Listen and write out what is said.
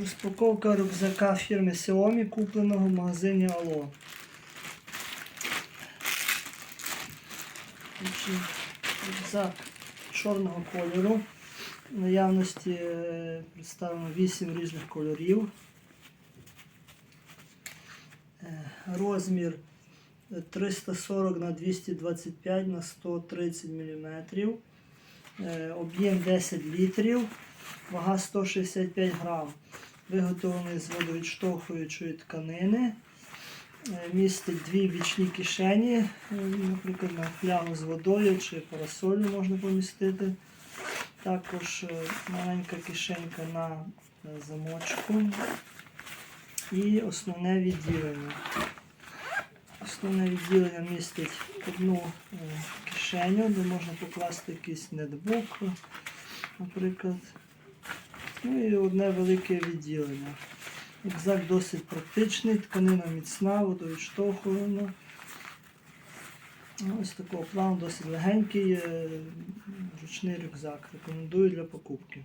Розпаковка рюкзака фірми Xiaomi, купленого в магазині. Отже, Рюкзак чорного кольору. В наявності е, представлено 8 різних кольорів. Е, Розмір 340 на 225 на 130 мм. Об'єм 10 літрів, вага 165 грам. Виготовлений з водовідштовхуючої тканини. Е, Містить дві бічні кишені, е, наприклад, на флягу з водою чи парасолю можна помістити. Також е, маленька кишенька на замочку і основне відділення. Основне відділення містить одну кишеню, де можна покласти якийсь нетбук, наприклад. Ну і одне велике відділення. Рюкзак досить практичний, тканина міцна, водовідштовхувана. Ось такого плану досить легенький е, ручний рюкзак. Рекомендую для покупки.